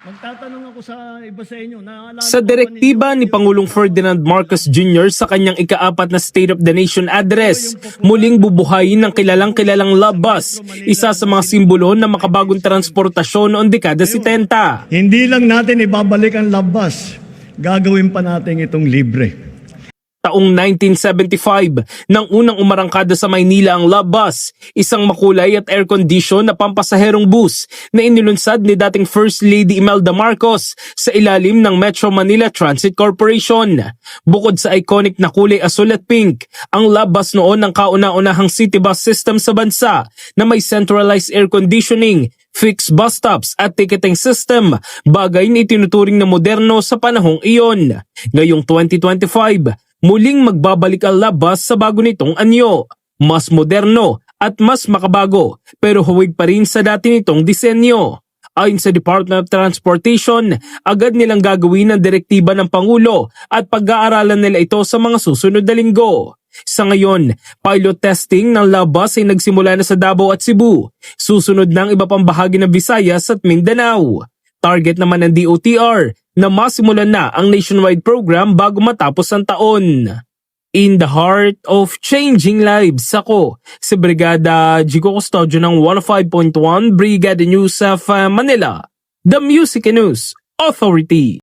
Magtatanong ako sa iba sa inyo. Sa direktiba ni Pangulong Ferdinand Marcos Jr. sa kanyang ikaapat na State of the Nation address, muling bubuhayin ng kilalang kilalang love bus, isa sa mga simbolo ng makabagong transportasyon noong dekada 70. Hindi lang natin ibabalik ang labas. Gagawin pa natin itong libre. Taong 1975, nang unang umarangkada sa Maynila ang love bus, isang makulay at air-condition na pampasaherong bus na inilunsad ni dating First Lady Imelda Marcos sa ilalim ng Metro Manila Transit Corporation. Bukod sa iconic na kulay asul at pink, ang love bus noon ang kauna-unahang city bus system sa bansa na may centralized air conditioning, fixed bus stops at ticketing system, bagay na itinuturing na moderno sa panahong iyon. Ngayong 2025, muling magbabalik ang labas sa bago nitong anyo. Mas moderno at mas makabago pero huwag pa rin sa dati nitong disenyo. Ayon sa Department of Transportation, agad nilang gagawin ang direktiba ng Pangulo at pag-aaralan nila ito sa mga susunod na linggo. Sa ngayon, pilot testing ng labas ay nagsimula na sa Davao at Cebu. Susunod ng iba pang bahagi ng Visayas at Mindanao. Target naman ng DOTR na masimulan na ang nationwide program bago matapos ang taon. In the heart of changing lives, ako si Brigada Jigo Custodio ng 105.1 Brigada News of Manila, the Music News Authority.